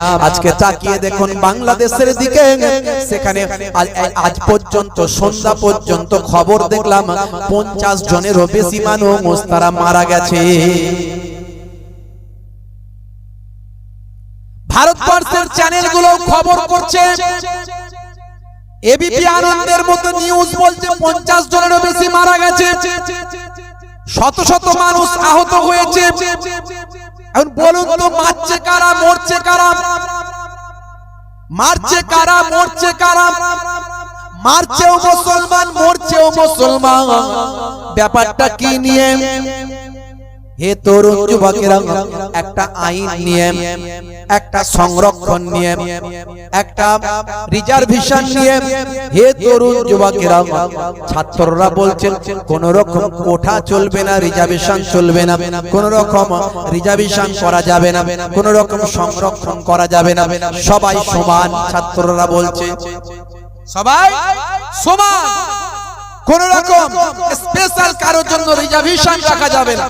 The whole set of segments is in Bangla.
আজকে তাকিয়ে দেখুন বাংলাদেশের দিকে। সেখানে আজ- পর্যন্ত সন্ধ্যা পর্যন্ত খবর দেখলাম পঞ্চাশ জনেরও বেশি মানুষ তারা মারা গেছে। ভারতবর্ষের চ্যানেলগুলো খবর করছে। এবিপি আনন্দের মতো নিউজ বলছে পঞ্চাশ জনেরও বেশি মারা গেছে। শত শত মানুষ আহত হয়েছে। এখন বলুন তো, মারছে কারা, মরছে কারা? মারছে কারা, মরছে কারা? মারছেও মুসলমান, মরছেও মুসলমান। ব্যাপারটা কি নিয়ে? হে তরুণ যুবকেরা একটা আইন নিয়ে একটা সংরক্ষণ নিয়ে একটা রিজার্ভেশন নিয়ে হে তরুণ যুবকেরা ছাত্ররা বলছেন কোন রকম কোঠা চলবে না, রিজার্ভেশন চলবে না কোন রকম রিজার্ভেশন করা যাবে না কোন রকম সংরক্ষণ করা যাবে না। সবাই সমান, ছাত্ররা বলছে। সবাই সমান। কোন রকম স্পেশাল কারোর জন্য রিজার্ভেশন রাখা যাবে না।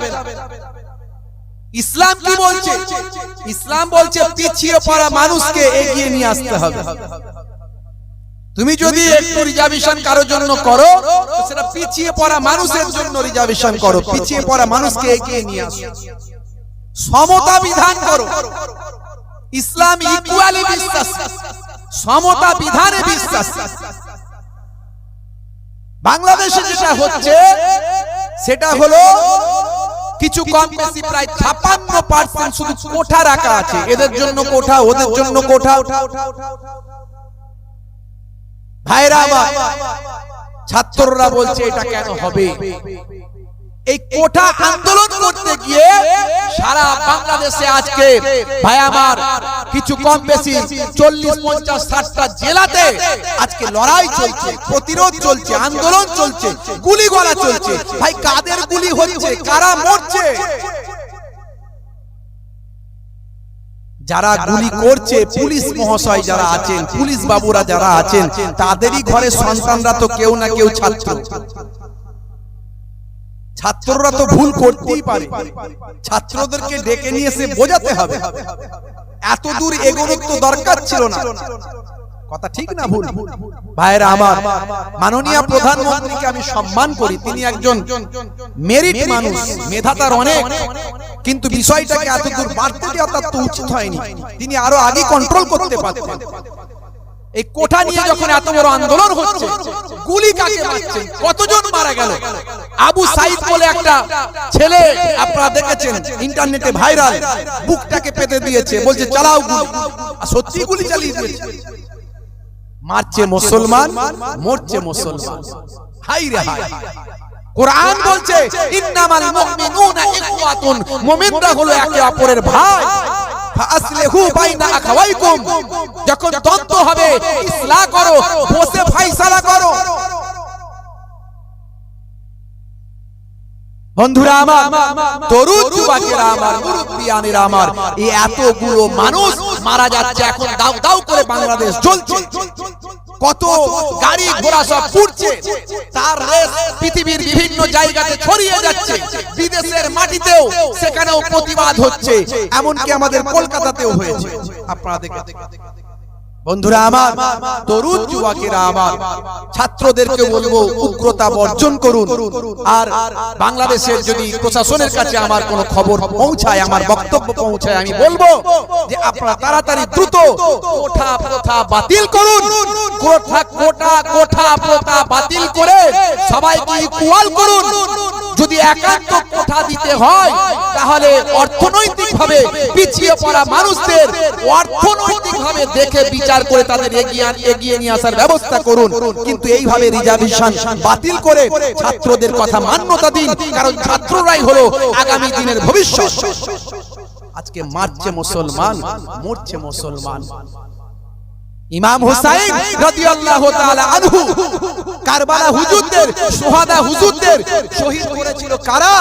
ইসলাম কি বলছে? ইসলাম বলছে পিছিয়ে পড়া মানুষকে এগিয়ে নিয়ে আসতে হবে। তুমি যদি একটু রিজার্ভেশন কারোর জন্য করো সেটা পিছিয়ে পড়া মানুষের জন্য রিজার্ভেশন করো, পিছিয়ে পড়া মানুষকে এগিয়ে নিয়ে আসো। সমতা বিধান করো। ইসলাম ইকুয়ালি বিশ্বাস। সমতা বিধানে বিশ্বাস। বাংলাদেশে যেটা হচ্ছে, সেটা হলো কিছু কম বেশি প্রায় ছাপান্ন পার্সেন্ট শুধু কোঠা রাখা আছে। এদের জন্য কোঠা ওদের জন্য কোঠা। ভাইরা। ছাত্ররা বলছে এটা কেন হবে? এই কোঠা আন্দোলন করতে গিয়ে সারা বাংলাদেশে আজকে, ভাই আমার, কিছু কম বেশি চল্লিশ, পঞ্চাশ, ষাটটা জেলাতে আজকে লড়াই চলছে, প্রতিরোধ চলছে, আন্দোলন চলছে গুলি গলা চলছে। ভাই, কাদের গুলি হচ্ছে? কারা মরছে? যারা গুলি করছে, পুলিশ মহাশয় যারা আছেন, পুলিশ বাবুরা যারা আছেন, তাদেরই ঘরে সন্তানরা তো কেউ না কেউ ছাত্র। ছাত্ররা তো ভুল করতেই পারে। ছাত্রদেরকে ডেকে নিয়ে এসে বোঝাতে হবে। এত দূর এগোনোর তো দরকার ছিল না। কথা ঠিক না ভুল? ভাইরা আমার মাননীয় প্রধানমন্ত্রীকে আমি সম্মান করি। তিনি একজন মেরিট মানুষ মেধা তার অনেক। কিন্তু বিষয়টাকে এত দূর বাড়তে দেওয়া তার তো উচিত হয়নি। তিনি আরও আগে কন্ট্রোল করতে পারতেন। এই কোঠা নিয়ে যখন এত বড় আন্দোলন হচ্ছে গুলি কাকে মারছেন? কতজন মারা গেল? আবু সাইদ বলে একটা ছেলে আপনারা দেখেছেন ইন্টারনেটে ভাইরাল বুকটাকে পেতে দিয়েছে বলছে চালাও গুলি। আর সত্যি গুলি চালিয়ে দিয়েছে। মারছে মুসলমান মরছে মুসলমান। হাই রে হাই। কোরআন বলছে ইন্নামাল মুমিনুনা ইখওয়াতুন। মুমিনরা হলো একে অপরের ভাই। ফাসলিহু বাইনা যখন দ্বন্দ্ব হবে ইসলাহ করো, বসে ফয়সালা করো। বন্ধুরা আমার আমার, মুরব্বিয়ানেরা আমার, এই এতগুলো মানুষ মারা যাচ্ছে, এখন দাও দাও করে বাংলাদেশ জ্বলছে। কত গাড়ি ঘোড়া সব পুড়ছে তার রেস পৃথিবীর বিভিন্ন জায়গাতে ছড়িয়ে যাচ্ছে। বিদেশের মাটিতেও সেখানেও প্রতিবাদ হচ্ছে। এমনকি আমাদের কলকাতাতেও হয়েছে। আপনারা দেখে বন্ধুরা আমার, তরুণ যুবকেরা আমার, ছাত্রদেরকে বলব উগ্রতা বর্জন করুন। আর বাংলাদেশের যদি প্রশাসনের কাছে আমার কোনো খবর পৌঁছায়, আমার বক্তব্য পৌঁছায়, আমি বলব যে আপনারা তাড়াতাড়ি দ্রুত কোঠা প্রথা বাতিল করুন। কোঠা, কোটা, কোঠা প্রথা বাতিল করে সবাইকে ইকুয়াল করুন। যদি একান্ত কোঠা দিতে হয়, তাহলে অর্থনৈতিক ভাবে পিছিয়ে পড়া মানুষদের অর্থনৈতিক ভাবে দেখে বিচার করে তাদের এগিয়ে এগিয়ে নিয়ে আসার ব্যবস্থা করুন। কিন্তু এইভাবে রিজার্ভেশন বাতিল করে ছাত্রদের কথা মান্যতা দিন, কারণ ছাত্ররাই হলো আগামী দিনের ভবিষ্যৎ। আজকে মারছে মুসলমান, মরছে মুসলমান। ইমাম হুসাইন রাদিয়াল্লাহু তাআলা আনহু, কারবালা হুজুরদের, সুহাদা হুজুরদের শহীদ করেছিল কারা?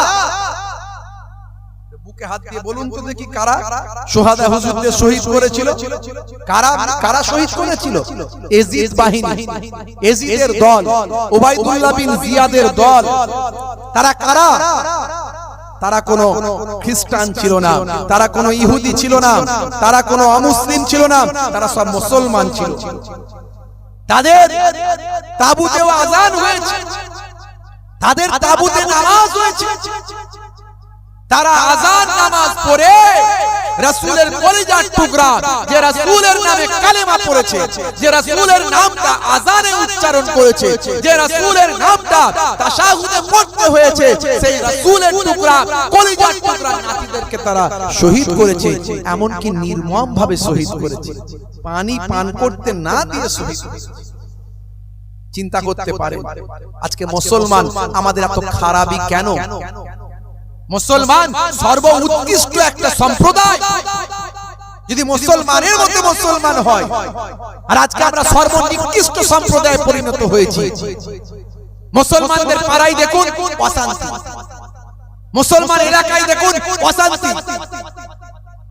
বুকে হাত দিয়ে বলুন তো দেখি কারা? সুহাদা হুজুরদের শহীদ করেছিল? কারা কারা শহীদ করেছিল? এজিদ বাহিনী, এজিদের দল উবাইদুল্লাহ বিন জিয়াদের দল। তারা কারা? তারা কোনো খ্রিস্টান ছিল না। তারা কোনো ইহুদি ছিল না। তারা কোনো অমুসলিম ছিল না। তারা সব মুসলমান ছিল। তাদের তাবুতেও আজান হয়েছে। তাদের তাবুতে নামাজ হয়েছে। তারা আজান নামাজ পড়ে রাসূলের কলিজার টুকরা যে রাসূলের নামে কালেমা পড়েছে যে রাসূলের নামটা আজানে উচ্চারণ করেছে যে রাসূলের নামটা তাশাহুদে পড়তে হয়েছে সেই রাসূলের টুকরা কলিজার টুকরা নাতিদেরকে তারা শহীদ করেছে এমন কি নির্মম ভাবে শহীদ করেছে। পানি পান করতে না দিয়ে শহীদ চিন্তা করতে পারে। আজকে মুসলমান আমাদের এত খারাপই কেন? মুসলমান সর্ব উৎকৃষ্ট একটা সম্প্রদায়। যদি মুসলমানের মধ্যে মুসলমান হয়, আর আজকে আমরা সর্বনিকৃষ্ট সম্প্রদায় পরিণত হয়েছি। মুসলমানদের পাড়াই দেখুন, অশান্তি। মুসলমান এলাকায় দেখুন, অশান্তি।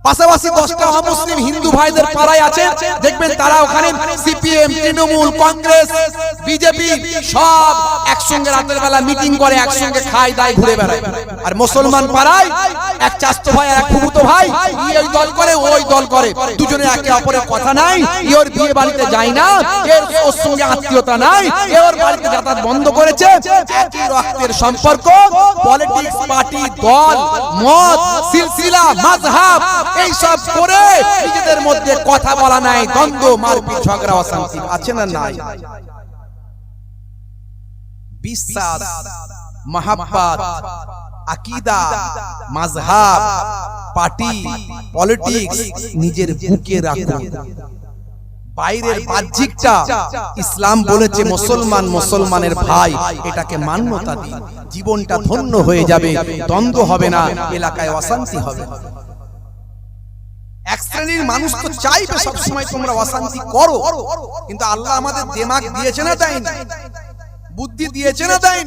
পাশাপাশি দশটা অমুসলিম হিন্দু ভাইদের পাড়ায় আছে। দেখবেন তারা ওখানে সিপিএম, তৃণমূল, কংগ্রেস, বিজেপি সব একসঙ্গে রাতের বেলা মিটিং করে, একসঙ্গে খায় দায় ঘুরে বেড়ায়। আর মুসলমান পাড়ায় এক চাস্ত ভাই এক ফুফুতো ভাই ওই দল করে, ওই দল করে। দুজনে একে অপরের কথা নাই ওর বিয়ে বাড়িতে যায় না, এর ওর সঙ্গে আত্মীয়তা নাই, এ ওর বাড়িতে যাতায়াত বন্ধ করেছে। একই রক্তের সম্পর্ক, পলিটিক্স পার্টি, দল, মত, সিলসিলা, মাযহাব এই সব করে নিজেদের মধ্যে কথা বলা নাই, দ্বন্দ্ব, মারপিট, ঝগড়া, অশান্তি, আছে না নাই? বিশ্বাস, মহাব্বত, আকিদা, মাযহাব, পার্টি, পলিটিক্স নিজের বুকে রাখুন। বাইরের বাহ্যিকটা ইসলাম বলেছে মুসলমান মুসলমানের ভাই, এটাকে মান্যতা দিন। জীবনটা ধন্য হয়ে যাবে, দ্বন্দ্ব হবে না, এলাকায় অশান্তি হবে। না। এক শ্রেণির মানুষ তো চাইবে সবসময় তোমরা অশান্তি করো। কিন্তু আল্লাহ আমাদের দেমাগ দিয়েছে না তাই বুদ্ধি দিয়েছে না তাই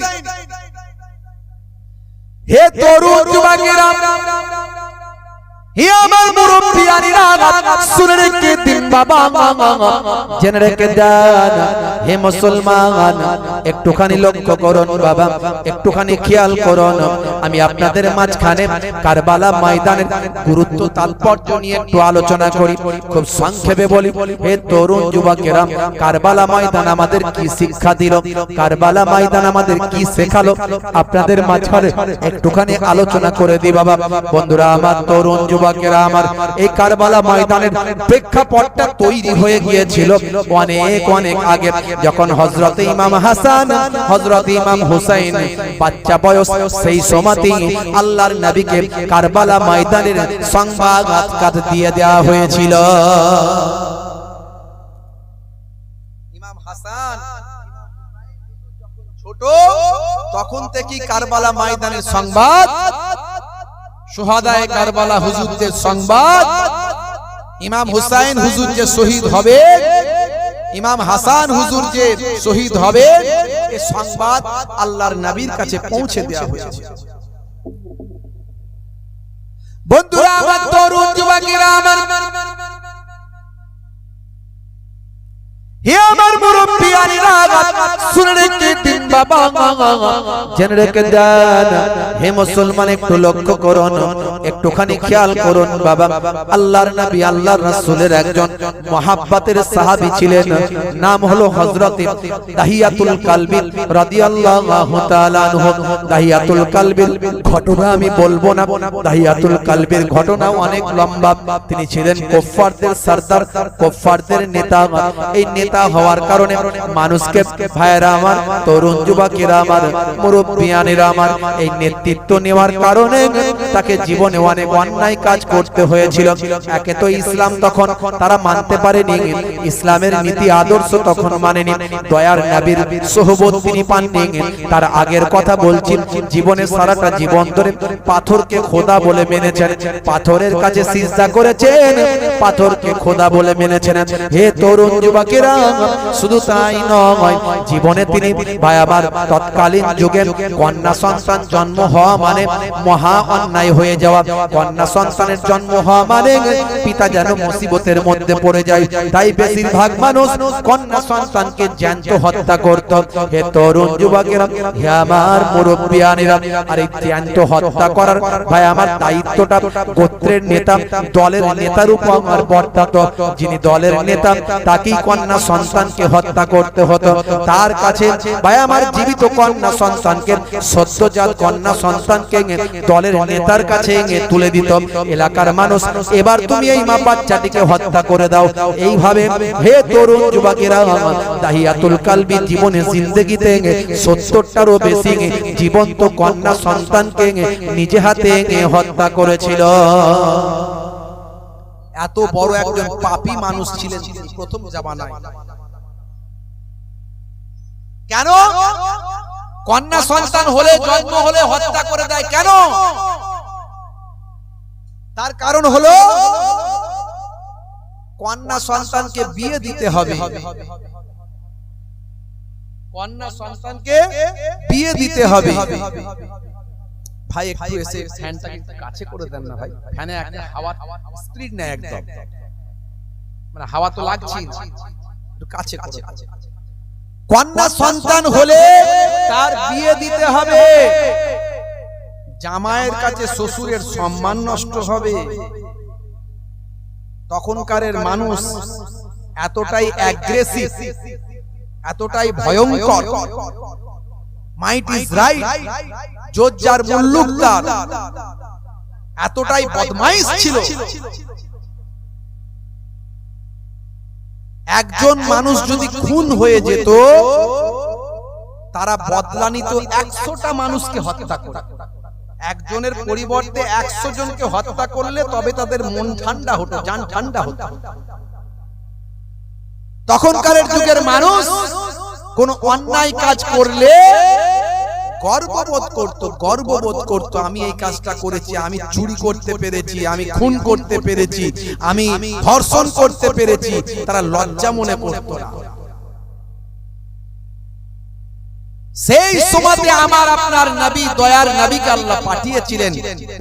হে তরুণ যুবকেরা হে আমার মুরব্বিয়ানিরা আমি আপনাদের মাঝখানে কারবালা ময়দানের গুরুত্ব, তাৎপর্য নিয়ে একটু আলোচনা করি। খুব সংক্ষেপে বলি, হে তরুণ যুবকেরা, কারবালা ময়দান আমাদের কি শিক্ষা দিল? কারবালা ময়দান আমাদের কি শেখালো? আপনাদের মাঝখানে একটুখানি আলোচনা করে দি বাবা। বন্ধুরা, আমার তরুণ যুবকেরা আমার এই কারবালা ময়দানের প্রেক্ষাপটটা তৈরি হয়ে গিয়েছিল। অনেক অনেক আগে, যখন হজরত ইমাম হাসান হজরত ইমাম হুসাইন, বাচ্চা বয়স সেই সময়তেই আল্লাহর নবীকে কারবালা ময়দানের সংবাদ দিয়ে দেওয়া হয়েছিল। ছোট, তখন থেকে কারবালা ময়দানের সংবাদ সোহাদায় কারবালা হুজুরদের সংবাদ। ইমাম হুসাইন হুজুর যে শহীদ হবে। ইমাম হাসান হুজুর যে শহীদ হবে। এই সংবাদ আল্লাহর নবীর কাছে পৌঁছে দেওয়া হয়েছে। বন্ধুরা আমার তরুণ যুবকেরা আমার হে আমার মুরব্বী আনিরা শুনে দিন ঘটনা আমি বলব না। দাহিয়াতুল কালবির ঘটনা অনেক লম্বা। তিনি ছিলেন কুফফারদের সরদার, কুফফারদের নেতা। এই নেতা হওয়ার কারণে মানুষকে ভাইরা আমার, তরুণ যুবকেরা আমার মুরব্বিয়ানেরা আমার এই নেতৃত্ব নেওয়ার কারণে তাকে জীবনে অনেক অন্যায় কাজ করতে হয়েছিল। একে তো ইসলাম তখন তারা মানতে পারেনি। ইসলামের নীতি আদর্শ তখন মানেনি। দয়ার সোহবত তিনি পাননি। তার আগের কথা বলছি, জীবনে সারাটা জীবন ধরে পাথরকে খোদা বলে মেনেছেন। পাথরের কাছে সিজদা করেছেন, পাথরকে খোদা বলে মেনেছেন। হে তরুণ যুবকেরা, শুধু তাই নয়, জীবনে তিনি ভায়া আমার তৎকালীন যুগে কন্যা সন্তান জন্ম হওয়া মানে মহা অন্যায় হয়ে যাওয়া। কন্যা সন্তানের জন্ম হওয়া মানে পিতা যেন মুসিবতের মধ্যে পড়ে যায়। তাই বেশিরভাগ মানুষ কন্যা সন্তানকে জ্যান্ত হত্যা করত। হে তরুণ যুবকেরা, হে আমার মুরব্বিয়ানেরা, আর এই জ্যান্ত হত্যা করার ভাই, আমার দায়িত্বটা গোত্রের নেতা, দলের নেতার উপর আমার বর্তাত। যিনি দলের নেতা, তাকেই কন্যা সন্তানকে হত্যা করতে হতো। তার কাছে ভাই, আমার জীবিত কন্যা সন্তানকে, সদ্যজাত কন্যা সন্তানকে দলের নেতার কাছে তুলে দিত। এলাকার মানুষ, এবার তুমি এই মা বাচ্চাটিকে হত্যা করে দাও। এইভাবে, হে তরুণ যুবকেরা দাহিয়াতুল কালবি জীবনে জিন্দগিতে সত্তরটারও বেশি জীবন্ত কন্যা সন্তানকে নিজে হাতে হত্যা করেছিল। এত বড় একজন পাপী মানুষ ছিলেন প্রথম জামানায়। কেন? কন্যা সন্তান হলে জন্ম হলে হত্যা করে দেয় কেন? তার কারণ হলো কন্যা সন্তানকে বিয়ে দিতে হবে। কন্যা সন্তানকে বিয়ে দিতে হবে। ভাই একটু এসে ফ্যানটা একটু কাছে করে দেন না ভাই। ফ্যানে একটা হাওয়া স্পিড নেয় একদম। মানে হাওয়া তো লাগছেই। না একটু কাছে করে কন্যা সন্তান হলে তার বিয়ে দিতে হবে। জামাইয়ের কাছে শ্বশুরের সম্মান নষ্ট হবে। তখনকারের মানুষ এতটাই অ্যাগ্রেসিভ এতটাই ভয়ঙ্কর। মাইট ইজ রাইট জোজ্জার মুল্লুকদার। এতটাই বদমাইশ ছিল। একজন মানুষ যদি খুন হয়ে যেত তারা বদলা নিত একশোটা মানুষকে হত্যা করে একজনের পরিবর্তে একশো জনকে হত্যা করলে তবে তাদের মন ঠান্ডা হতো যান ঠান্ডা হতো। তখনকারের যুগের মানুষ কোন অন্যায় কাজ করলে গর্ববোধ করত গর্ববোধ করত, আমি এই কাজটা করেছি, আমি চুরি করতে পেরেছি, আমি খুন করতে পেরেছি, আমি ধর্ষণ করতে পেরেছি, তারা লজ্জা মনে করত সেই সময়তে আমার আপনার নবী, দয়ার নবীকে আল্লাহ পাঠিয়েছিলেন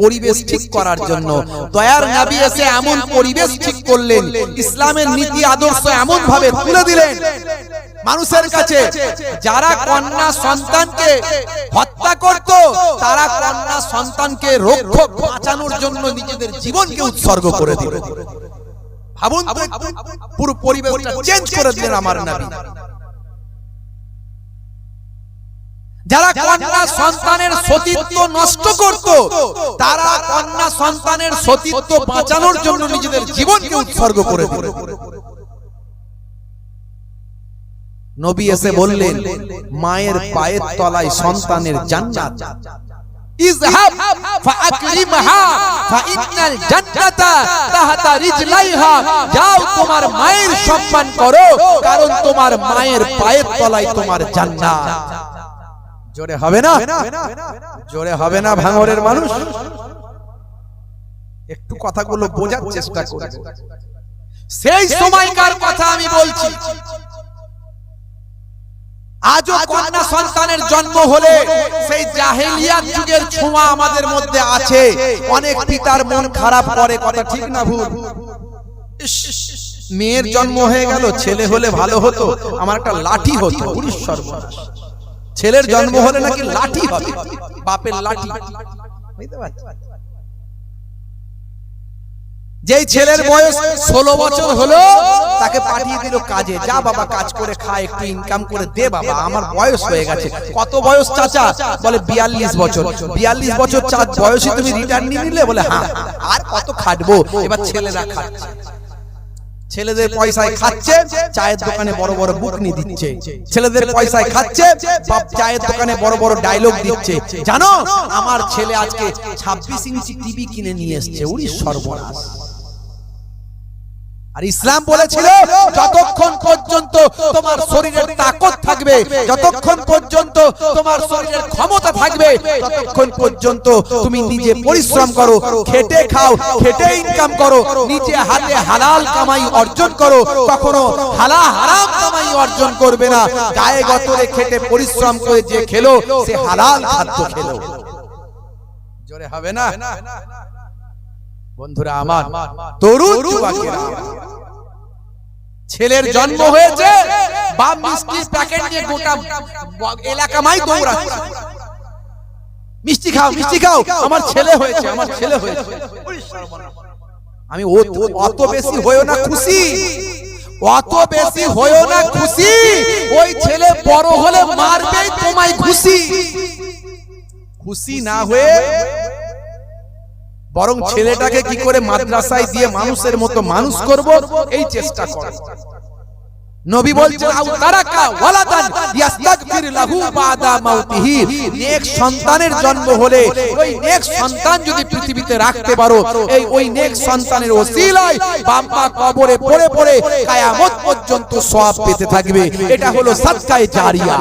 পরিবেশ ঠিক করার জন্য। দয়ার নবী এসে এমন পরিবেশ ঠিক করলেন, ইসলামের নীতি, আদর্শ এমন ভাবে তুলে দিলেন। মানুষের কাছে যারা কন্যা সন্তানকে হত্যা করত তারা কন্যা সন্তানকে রক্ষক বাঁচানোর জন্য নিজেদের জীবনকে উৎসর্গ করে দিল। ভাবুন পুরো পরিবেশটা চেঞ্জ করে দিলেন আমার নবী। যারা কন্যা সন্তানের সতীত্ব নষ্ট করত তারা কন্যা সন্তানের সতীত্ব বাঁচানোর জন্য নিজেদের জীবনকে উৎসর্গ করে দিল। নবী এসে বললেন মায়ের পায়ের তলায় সন্তানের জান্নাত। ইযহাব ফাআকরিমহা ফাইন্নাল জান্নাতা তাহতা রিজলাইহা। যাও তোমার মায়ের সম্মান করো কারণ তোমার মায়ের পায়ের তলায় তোমার জান্নাত। জোরে হবে না? জোরে হবে না ভাঙরের মানুষ? একটু কথাগুলো বোঝার চেষ্টা করব সেই সময়কার কথা আমি বলছি। আজও কন্যা সন্তানের জন্ম হলে সেই জাহেলিয়াত যুগের ছোঁয়া আমাদের মধ্যে আছে। অনেক পিতার মন খারাপ করে কথা ঠিক না ভুল। মেয়ের জন্ম হয়ে গেল ছেলে হলে ভালো হতো আমার একটা লাঠি হতো পুরুষ সর্বনাশ। ছেলের জন্ম হলে নাকি লাঠি হবে বাপের লাঠি। বুঝতে পারছ? যেই ছেলের বয়স ষোলো বছর হলো তাকে পাঠিয়ে দিল কাজে। যা বাবা কাজ করে খায় একটু ইনকাম করে দে বাবা আমার বয়স হয়ে গেছে। কত বয়স চাচা? বলে বিয়াল্লিশ বছর। বিয়াল্লিশ বছর। চা বয়সে তুমি রিটার্ন নিয়ে নিলে বলে হ্যাঁ আর কত খাটবো? এবার ছেলেরা খাচ্ছে। ছেলেদের পয়সায় খাচ্ছে চায়ের দোকানে বড় বড় বুকনি দিচ্ছে। ছেলেদের পয়সায় খাচ্ছে বাপ চায়ের দোকানে বড় বড় ডায়লগ দিচ্ছে। জানো? আমার ছেলে আজকে ছাব্বিশ ইঞ্চি টিভি কিনে নিয়ে এসছে উড়ি সর্বনাশ আর ইসলাম বলেছিল যতক্ষণ পর্যন্ত তোমার শরীরের তাকত থাকবে যতক্ষণ পর্যন্ত তোমার শরীরের ক্ষমতা থাকবে ততক্ষণ পর্যন্ত তুমি নিজে পরিশ্রম করো খেটে খাও খেটে ইনকাম করো নিজে হাতে হালাল কামাই অর্জন করো কখনো হালা হারাম কামাই অর্জন করবে না গায়ে গতরে খেটে পরিশ্রম করে যে খেলো সে হালাল খাদ্য খেলো। জোরে হবে না। বন্ধুরা আমার তরুণ যুবকেরা ছেলের জন্ম হয়েছে বাপ মিষ্টির প্যাকেট নিয়ে গোটা এলাকামাই দৌড়াচ্ছে। মিষ্টি খাও মিষ্টি খাও আমার ছেলে হয়েছে আমার ছেলে হয়েছে। আমি অত বেশি হয়েও না খুশি। অত বেশি হয়েও না খুশি। ওই ছেলে বড় হলে মারবেই তোমায় খুশি। খুশি। না হয়ে বরং ছেলেটাকে কি করে মাদ্রাসায় দিয়ে মানুষের মতো মানুষ করব? এই চেষ্টা করো। নবী বলছেন আউ তারাকা ওয়ালাদান ইয়াস্তাগফির লাহু বাদা মাউতিহি। নেক সন্তানের জন্ম হলে ওই নেক সন্তান যদি পৃথিবীতে রাখতে পারো এই ওই নেক সন্তানের ওসিলায় বাম্মা কবরে পড়ে পড়ে কিয়ামত পর্যন্ত সওয়াব পেতে থাকবে। এটা হলো সাদকায়ে জারিয়া।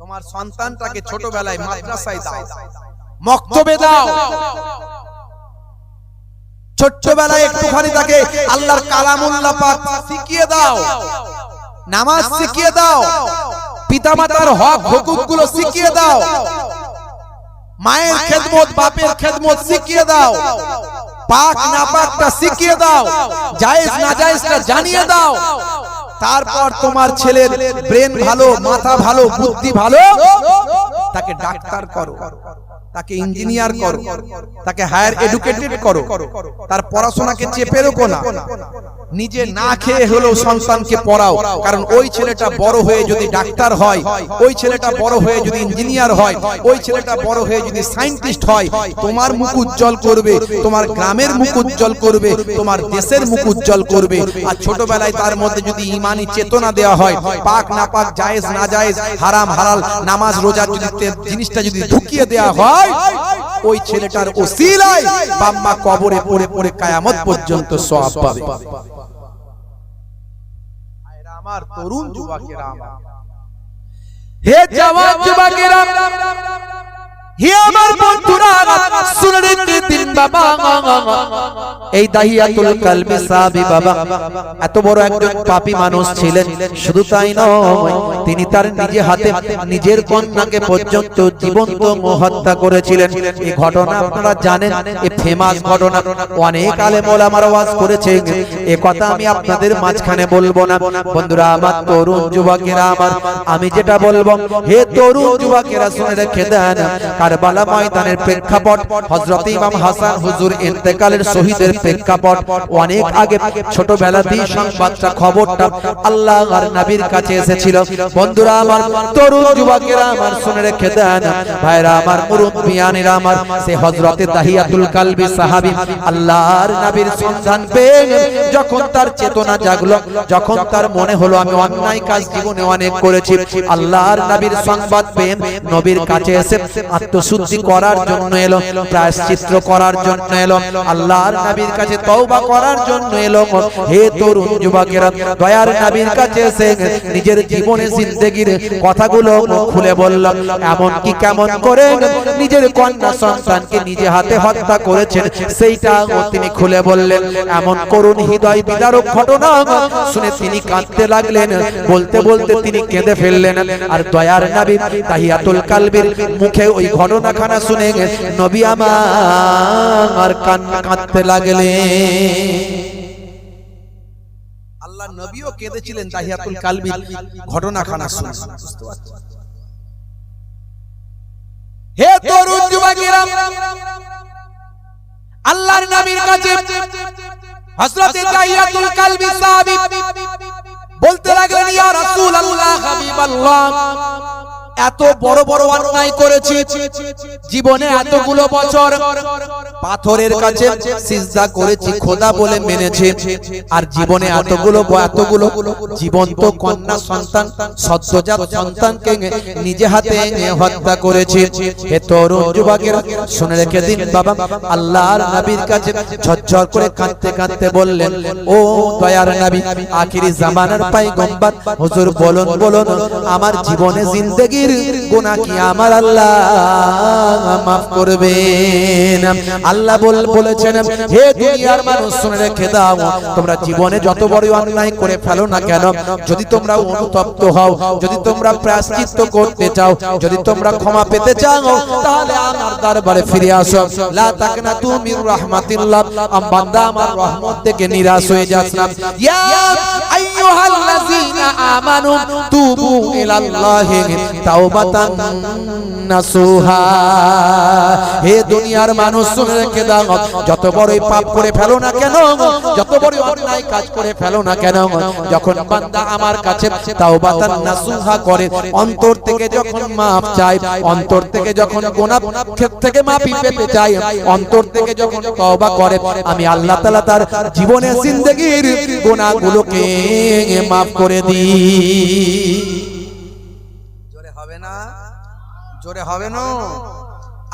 তোমার সন্তানটাকে ছোটবেলায় মাদ্রাসায় দাও। মক্তবে দাও। ছোট্টবেলায় একটুখানি তাকে আল্লাহর কালামুল্লাহ পাক শিখিয়ে দাও। নামাজ শিখিয়ে দাও। পিতামাতার হক হুকুকগুলো শিখিয়ে দাও। মায়ের খেদমত বাপের খেদমত শিখিয়ে দাও। পাক না পাকটা শিখিয়ে দাও। জায়েজ না জায়েজটা জানিয়ে দাও। তারপর তোমার ছেলের ব্রেন ভালো মাথা ভালো বুদ্ধি ভালো তাকে ডাক্তার করো। তাকে ইঞ্জিনিয়ার করো তাকে হায়ার এডুকেটেড করো। তার পড়াশোনাকে চেপে রেখো না। নিজে না খেয়ে হলেও সন্তানকে পড়াও। কারণ ওই ছেলেটা বড় হয়ে যদি ডাক্তার হয় ওই ছেলেটা বড় হয়ে যদি ইঞ্জিনিয়ার হয় ওই ছেলেটা বড় হয়ে যদি সায়েন্টিস্ট হয় তোমার মুখ উজ্জ্বল করবে তোমার গ্রামের মুখ উজ্জ্বল করবে তোমার দেশের মুখ উজ্জ্বল করবে। আর ছোটবেলায় তার মধ্যে যদি ইমানি চেতনা দেওয়া হয় পাক না পাক জায়েজ না জায়েজ হারাম হালাল নামাজ রোজা যদি জিনিসটা যদি ঢুকিয়ে দেওয়া হয় ওই ছেলেটার ওসিলায় বাম্মা কবরে পড়ে পড়ে কায়ামত পর্যন্ত সব পাবে। আমার তরুণ যুবকেরা আমার। হে জওয়ান যুবকেরা আমার তিনি তার নিজে হাতে, নিজের কন্যাকে পর্যন্ত জীবন্ত করেছিলেন। এই ঘটনা আপনারা জানেন ফেমাস ঘটনা। অনেক আলেম ওলামার ওয়াজ করেছে। এ কথা আমি আপনাদের মাঝখানে বলব না। বন্ধুরা, আমার তরুণ যুবকেরা আমার, আমি যেটা বলব, হে তরুণ যুবকেরা, শুনে রেখে দেন কারবালা ময়দানের প্রেক্ষাপট, হযরত ইমাম হাসান হুজুর ইন্তেকালের শহীদের প্রেক্ষাপট, অনেক আগে ছোটবেলাতেই সংবাদটা, খবরটা আল্লাহ আর নবীর কাছে এসেছিল। বন্ধুরা আমার, তরুণ যুবকেরা আমার শুনে রেখে দেন। ভাইরা আমার, মুরব্বিয়ানেরা আমার, সে হযরতে তাহিয়াতুল কালবি সাহাবী আল্লাহর নবীর সন্ধান পেয়ে যখন তার চেতনা জাগলো, যখন তার মনে হলো, আমি অন্যায় কাজ জীবনে অনেক করেছি, আল্লাহর নবীর সংবাদ পেয়ে নবীর কাছে এসে আত্মশুদ্ধি করার জন্য এলো প্রায়শ্চিত্র করার জন্য এলো, আল্লাহর নবীর কাছে তওবা করার জন্য এলো হে তরুণ যুবকেরা, দয়ার নবীর কাছে এসে নিজের জীবনে জিন্দেগির কথাগুলো খুলে বলল এমন কি কেমন করে নিজের কন্যা সন্তানকে নিজে হাতে হত্যা করেছেন, সেইটা তিনি খুলে বললেন। এমন করুণ হৃদয় বিদারক ঘটনা, শুনে তিনি কাঁদতে লাগলেন। বলতে বলতে তিনি কেঁদে ফেললেন। আর দয়ার নবী তাহিয়াতুল কালবির মুখে ওই ঘটনাখানা শুনে নবী আমার কান্না কাঁদতে লাগলেন আল্লাহ নবীও কেঁদেছিলেন তাহিয়াতুল কালবি ঘটনাখানা শুনে। হে তরুণ যুবকেরা, আল্লাহর নবীর কাছে হযরতে তাহিয়াতুল কালবি সাহাবী বলতে লাগলেন, ইয়া রাসূলুল্লাহ হাবিবাল্লাহ। এত বড় বড় অন্যায় করেছি। জীবনে এতগুলো বছর পাথরের কাছে সিজদা করেছি, খোদা বলে মেনেছে। আর জীবনে এতগুলো এতগুলো জীবন্ত কন্যা সন্তান, সদ্যজাত সন্তানকে নিজে হাতে হত্যা করেছে। হে তরুণ যুবকেরা শুনে রেখে দিন বাবা, আল্লাহর নবীর কাছে ঝরঝর করে কাঁদতে কাঁদতে বললেন, ও দয়ার নবী, আখিরি জামানার পাইগম্বর, হুজুর বলুন বলুন, আমার জীবনে জিন্দেগির গুনাহ কি আমার আল্লাহ? মাফ করবেন। আল্লাহ বল বলেছেন, হে দুনিয়ার মানুষ, শুনে রেখে দাও, তোমরা জীবনে যত বড় অন্যায় করে ফেলো না কেন, যদি তোমরা অনুতপ্ত হও, যদি তোমরা প্রায়শ্চিত্ত করতে চাও, যদি তোমরা ক্ষমা পেতে চাও, তাহলে আমার দরবারে ফিরে আসো। লা তাকনা তুমি রাহমাতিল্লাহ। আম বান্দা, আমার রহমত থেকে নিরাশ হয়ে যাস না। ইয়া আইয়ুহাল্লাযীনা আমানু তুবু ইলাল্লাহি তাওবাতান নাসুহা। হে দুনিয়ার মানুষ, শুনে রেখে দাও। যত বড়ই পাপ করে ফেলো না কেন, যত বড় অন্যায় কাজ করে ফেলো না কেন, যখন বান্দা আমার কাছে তাওবাতান নাসুহা করে, অন্তর থেকে যখন মাপ চায়, অন্তর থেকে যখন গোনা থেকে মাপি পেতে চায়, অন্তর থেকে যখন তওবা করে, আমি আল্লাহ তাআলা তার জীবনের জিন্দেগির গোনাগুলোকে মাফ করে দিই। জোরে হবে না? জোরে হবে না?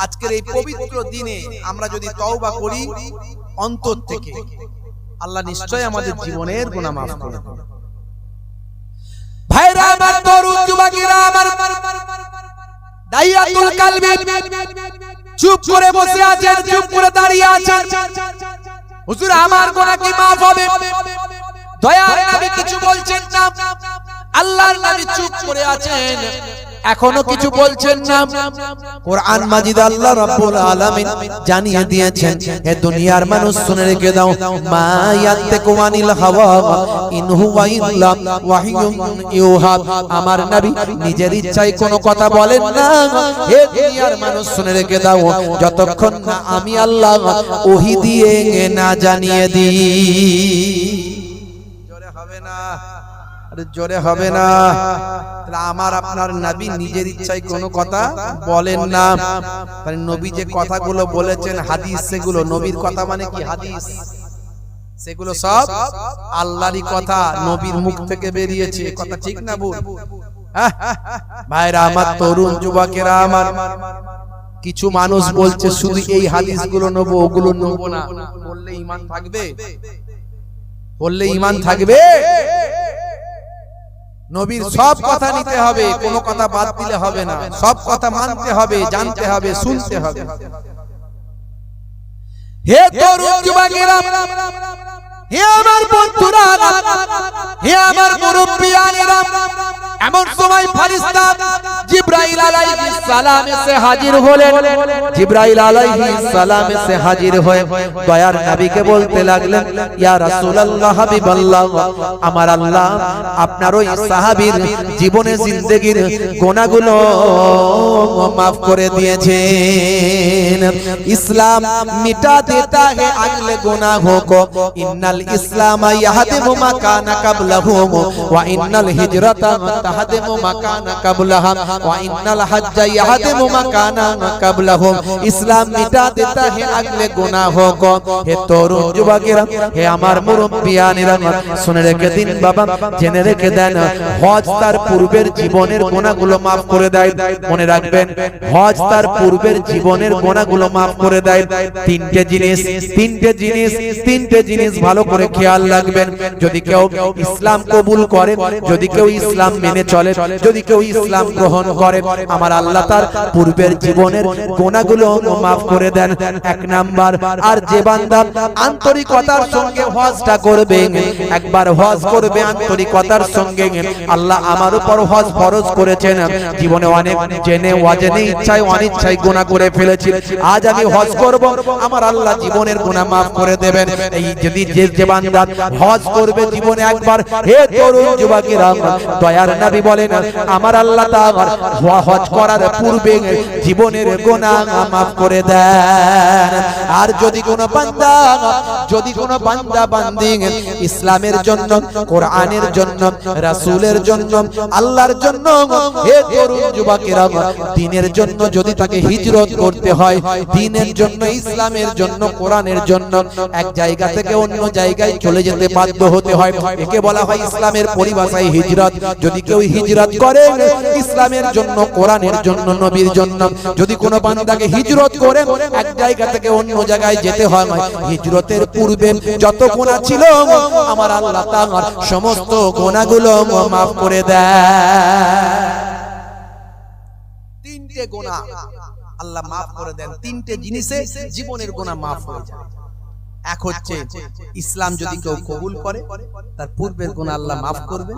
আজকের এই পবিত্র দিনে আমরা যদি তওবা করি অন্তর থেকে আল্লাহ নিশ্চয় আমাদের জীবনের গুনাহ মাফ করে দেবেন। ভাইরা আমার তরুণ যুবকেরা আমার দাইয়াতুল কালবি চুপ করে বসে আছেন চুপ করে দাঁড়িয়ে আছেন। হুজুর আমার গুনাহ কি মাফ হবে? দয়ার নবী কিছু বলছেন না। আল্লাহর নবী চুপ করে আছেন। এখনও কিছু বলছেন না। কোরআন মাজিদ আল্লাহ রাব্বুল আলামিন জানিয়ে দিয়েছেন, হে দুনিয়ার মানুষ, শুনে রেখে দাও, মা ইয়ান্তিকু আনিল হাওয়া ইন হুয়া ইল্লা ওয়াহিয়ুন ইউহা আমার নবী নিজের ইচ্ছায় কোনো কথা বলেন না। হে দুনিয়ার মানুষ, শুনে রেখে দাও, যতক্ষণ না আমি আল্লাহ ওহি দিয়ে না জানিয়ে দিই। হবে না। জোরে হবে না। আমার, আপনার নবী নিজের ইচ্ছায় কোনো কথা বলেন না। নবী যে কথাগুলো বলেছেন হাদিস, সেগুলো নবীর কথা মানে কি হাদিস? সেগুলো সব আল্লাহরই কথা, নবীর মুখ থেকে বেরিয়েছে। কথা ঠিক না ভুল? হ্যাঁ? ভাইরা আমার তরুণ যুবকেরা আমার, কিছু মানুষ বলছে, শুধু এই হাদিসগুলো নেব, ওগুলো নেব না। বললে ইমান থাকবে? বললে ইমান থাকবে। নবীর সব কথা নিতে হবে কোনো কথা বাদ দিলে হবে না। সব কথা মানতে হবে জানতে হবে শুনতে হবে। হে তরুণ যুবকেরা হে আমার বন্ধুরা, হে আমার এমন সময় ফারিস্তা জিব্রাইল আলাইহিস সালাম এসে হাজির হলেন। জিব্রাইল আলাইহিস সালাম এসে হাজির হয়ে দয়ার নবীকে বলতে লাগলেন, ইয়া রাসূলুল্লাহ হাবিবাল্লাহ, আমার আল্লাহ, আপনার ওই সাহাবীর জীবনে জিন্দেগীর গোনাগুলো মাফ করে দিয়েছেন। ইসলাম মিটা দেতা হে আগলে গুনাহ কো ইন্নাল ইসলাম ইয়াহদিমু মাকানা ক্বাবলাহুম ওয়া ইন্নাল হিজরাতা তাহদিমু মাকানা ক্বাবলাহা ওয়া ইন্নাল হজ্জ ইয়াহদিমু মাকানা ক্বাবলাহুম ইসলাম মিটা দেতা হে আগলে গুনাহো গো, হে তরুণ যুবকেরা, হে আমার মুরব্বিয়ানেরা। শুনে রেখে দিন বাবা, জেনে রেখে দেন, হজ তার পূর্বের জীবনের গোনাগুলো মাফ করে দেয়। মনে রাখবেন, হজ তার পূর্বের জীবনের গোনাগুলো মাফ করে দেয়। তিনটে জিনিস তিনটে জিনিস তিনটে জিনিস ভালো করে খেয়াল রাখবেন, যদি কেউ ইসলাম কবুল করে, যদি কেউ ইসলাম মেনে চলে, যদি কেউ ইসলাম গ্রহণ করে, আমার আল্লাহ তার পূর্বের জীবনের গোনাগুলো মাফ করে দেন। এক নাম্বার, আর যে বান্দা আন্তরিকতার সঙ্গে হজটা করবে, একবার হজ করবে আন্তরিকতার সঙ্গে, আল্লাহ আমার উপর হজ ফরজ করেছেন। জীবনে অনেক জেনে, অজেনে ইচ্ছায়, অনিচ্ছায় গুনাহ করে ফেলেছি। আজ আমি হজ করব, আমার আল্লাহ জীবনের গুনাহ মাফ করে দেবেন। এই যদি যে যে বান্দা হজ করবে জীবনে একবার। হে তরুণ যুবকেরা, দয়ার নবী বলেন, আমার আল্লাহ তাআলা হজ করার পূর্বে জীবনের গোনা মাফ করে দেন। আর যদি কোনো বান্দা, যদি কোনো বান্দা বান্দি ইসলামের জন্য, কোরআনের জন্য, রাসূলের জন্য, আল্লাহর জন্য, হে তরুণ যুবকেরা, দিনের জন্য যদি তাকে হিজরত করতে হয়, দিনের জন্য, ইসলামের জন্য, কোরআনের জন্য, এক জায়গা থেকে অন্য জায়গায় চলে যেতে বাধ্য হতে হয়। একে বলা হয় ইসলামের পরিভাষায় হিজরত। যদি কেউ হিজরত করে, ইসলামের জন্য, কোরআনের জন্য, নবীর জন্য, যদি কোনো বান্দাকে হিজরত করে, এক জায়গা থেকে অন্য জায়গায় যেতে হয় হিজরতের পূর্বে যত গোনা ছিল, আমার আল্লাহ তাআলা সমস্ত গোনাগুলো মাফ করে দেয় তিনটে গোনা আল্লাহ মাফ করে দেন। তিনটে জিনিসে জীবনের গোনা মাফ হয়ে যায়। এক হচ্ছে ইসলাম যদি কেউ কবুল করে তার পূর্বের গোনা আল্লাহ মাফ করবে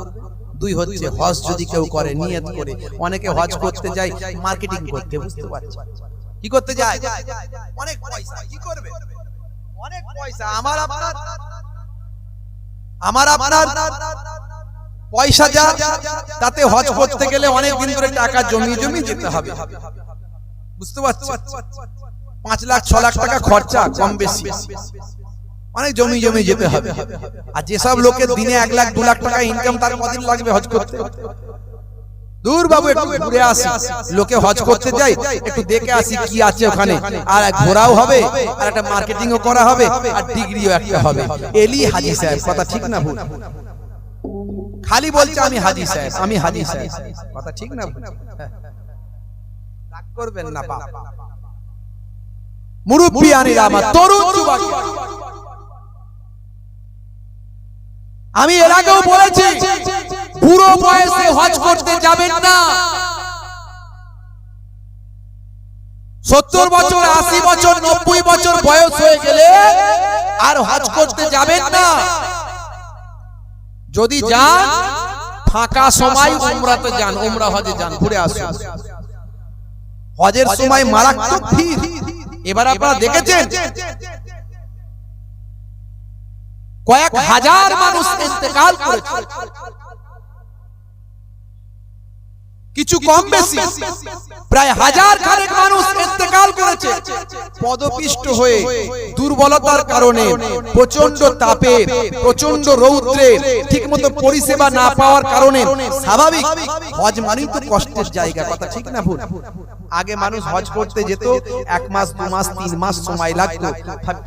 দুই হচ্ছে হজ যদি কেউ করে নিয়ত করে। অনেকে হজ করতে যায় মার্কেটিং করতে বুঝতে পারছে কি করতে যায়? অনেক পয়সা কি করবে? অনেক পয়সা। আমার আপনার আমার আপনার পয়সা যা তাতে হজ করতে গেলে অনেক দিন ধরে টাকা জমিয়ে জমিয়ে যেতে হবে। বুঝতে পারছি পাঁচ লাখ, ছ লাখ টাকা খরচা কম বেশি। অনেক জমি জমি যেতে হবে। আর যেসব লোকের দিনে এক লাখ, দু লাখ টাকা ইনকাম তার কদিন লাগবে হজ করতে। দূর বাবু, একটু ঘুরে আসি। লোকে হজ করতে যাই, একটু দেখে আসি কি আছে ওখানে। আর ঘোরাও হবে, আর একটা মার্কেটিংও করা হবে, আর ডিগ্রিও একটা হবে। এলি হাজি সাহেব, কথা ঠিক না ভুল? খালি বলছে, আমি হাজি সাহেব, আমি হাজি সাহেব। কথা ঠিক না ভুল? রাগ করবেন না, বাপ। মুরব্বী আনিরা আমার তরুণ যুবক। আমি এর আগেও বলেছি বুড়ো বয়সে হজ করতে যাবেন না। সত্তর বছর আশি বছর নব্বই বছর বয়স হয়ে গেলে আর হজ করতে যাবেন না। যদি যান ফাঁকা সময় উমরাতে যান উমরা হজে যান ঘুরে আসুন। হজের সময় মারাত্মক ভিড়। এবার আপনারা দেখেছেন? কয়েক হাজার মানুষ ইন্তেকাল করেছে। কিছু কম বেশি। প্রায় হাজার খানেক মানুষ ইন্তেকাল করেছে। পদপিষ্ট হয়ে দুর্বলতার কারণে প্রচণ্ড তাপে প্রচণ্ড রৌদ্রে ঠিকমতো পরিষেবা না পাওয়ার কারণে স্বাভাবিক। হজ মানেই তো কষ্টের জায়গা কথা ঠিক না ভুল? আগে মানুষ হজ করতে যেত এক মাস দু মাস তিন মাস সময় লাগতো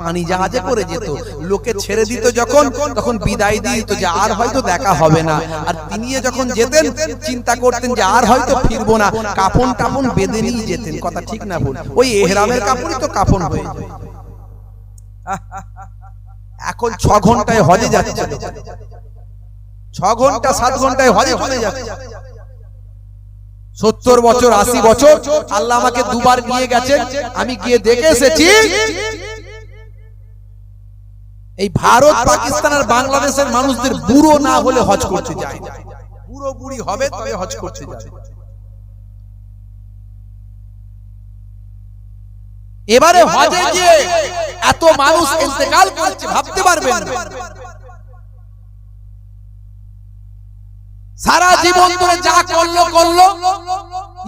পানি জাহাজে করে যেত লোকে ছেড়ে দিত যখন তখন বিদায় দিত যে আর হয়তো দেখা হবে না। আর তিনি যখন যেতেন চিন্তা করতেন যে আর হয়তো ফিরবো না। কাপন টাপন বেঁধে নিয়ে যেতেন কথা ঠিক না ভুল। ওই এহরামের কাপড়ই তো কাপন হয়ে যায় এখন ছ ঘন্টায় হজে যাচ্ছে ছ ঘণ্টা সাত ঘন্টায় হজে চলে যাচ্ছে। সত্তর বছর আশি বছর আল্লাহ আমাকে দুবার নিয়ে গেছেন আমি গিয়ে দেখে এসেছি এই ভারত পাকিস্তান আর বাংলাদেশের মানুষদের বুড়ো না হলে হজ করতে যায় বুড়ো বুড়ি হবে তবে হজ করতে যাবে এবারে হজে গিয়ে এত মানুষ ইন্তেকাল করছে ভাবতে পারবেন সারা জীবন ধরে যা করল করল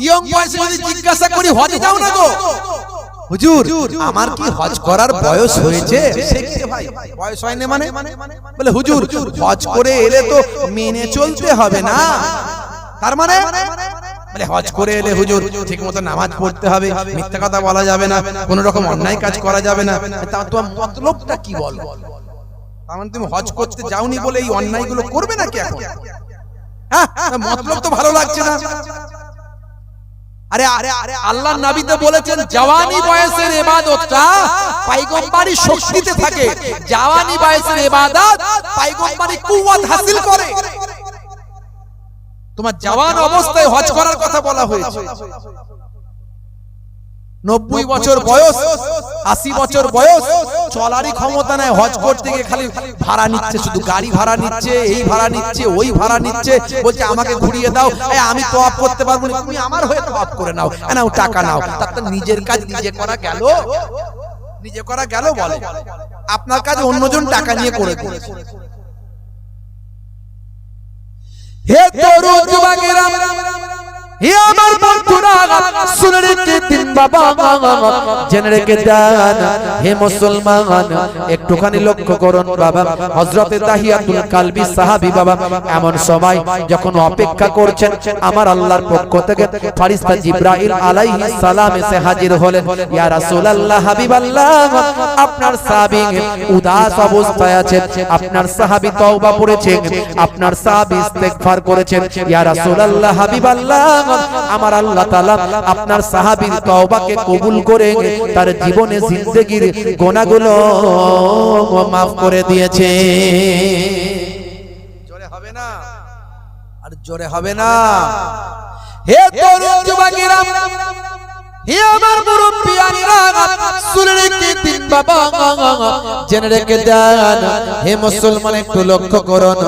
ইয়ং বয়সে যদি জিজ্ঞাসা করি হজে যাও না গো? হুজুর আমার কি হজ করার বয়স হয়েছে? ভাই বয়স হয়নি মানে? বলে হুজুর হজ করে এলে তো মেনে চলতে হবে না। তার মানে? বলে হজ করে এলে হুজুর ঠিক মতো নামাজ পড়তে হবে। মিথ্যা কথা বলা যাবে না। কোন রকম অন্যায় কাজ করা যাবে না। তা তোমার মতলবটা কি বল? তার মানে তুমি হজ করতে যাওনি বলে এই অন্যায়গুলো করবে নাকি এখন? মতলব তো ভালো লাগছে না। আরে আরে আল্লাহ নাবিতে বলেছেন, জওয়ানি বয়সের ইবাদতটা শক্তিতে থাকে। জওয়ানি বয়সের ইবাদত কুওয়াত হাসিল করে। তোমার জওয়ান অবস্থায় হজ করার কথা বলা হয়েছে। নব্বই বছর বয়স আশি বছর বয়স চলারই ক্ষমতা নাই হজ করতে গিয়ে খালি ভাড়া নিচ্ছে শুধু গাড়ি ভাড়া নিচ্ছে এই ভাড়া নিচ্ছে ওই ভাড়া নিচ্ছে বলছে আমাকে ঘুরিয়ে দাও আমি তো অফ করতে পারব না তুমি আমার হয়ে তো অফ করে নাও নাও টাকা নাও তার তো নিজের কাজ নিজে করা গেল নিজে করা গেল বলে আপনার কাজ অন্যজন টাকা নিয়ে করে হে তরুণ যুবকেরা হে আমার শুনে রেখে দিন বাবা। জেনে রেখে দেন, হে মুসলমান, একটুখানি লক্ষ্য করুন বাবা। হযরতে তাহিয়াতুল কালবি সাহাবী বাবা, এমন সময় যখন অপেক্ষা করছেন, আমার আল্লাহর পক্ষ থেকে ফেরেশতা জিবরাইল আলাইহিস সালাম এসে হাজির হলেন। ইয়া রাসূলুল্লাহ, হাবিবাল্লাহ, আপনার সাহাবী উদাস অবস্থায় আছেন, আপনার সাহাবী তওবা পড়েছেন আপনার সাহাবী ইস্তেগফার করেছেন। ইয়া রাসূলুল্লাহ, হাবিবাল্লাহ, আমার আল্লাহ তাআলা আপনার সাহাবীর তওবাকে কবুল করে তার জীবনে জিন্দেগির গোনাগুলো মাফ করে দিয়েছে। জোরে হবে না? আর জোরে হবে না। হে তরুণ যুবকেরা হে আমার মুরব্বিয়ানিরা শুনে রেখে দিন বাবা জেনে রেখে দেন হে মুসলমান একটু লক্ষ্য করুন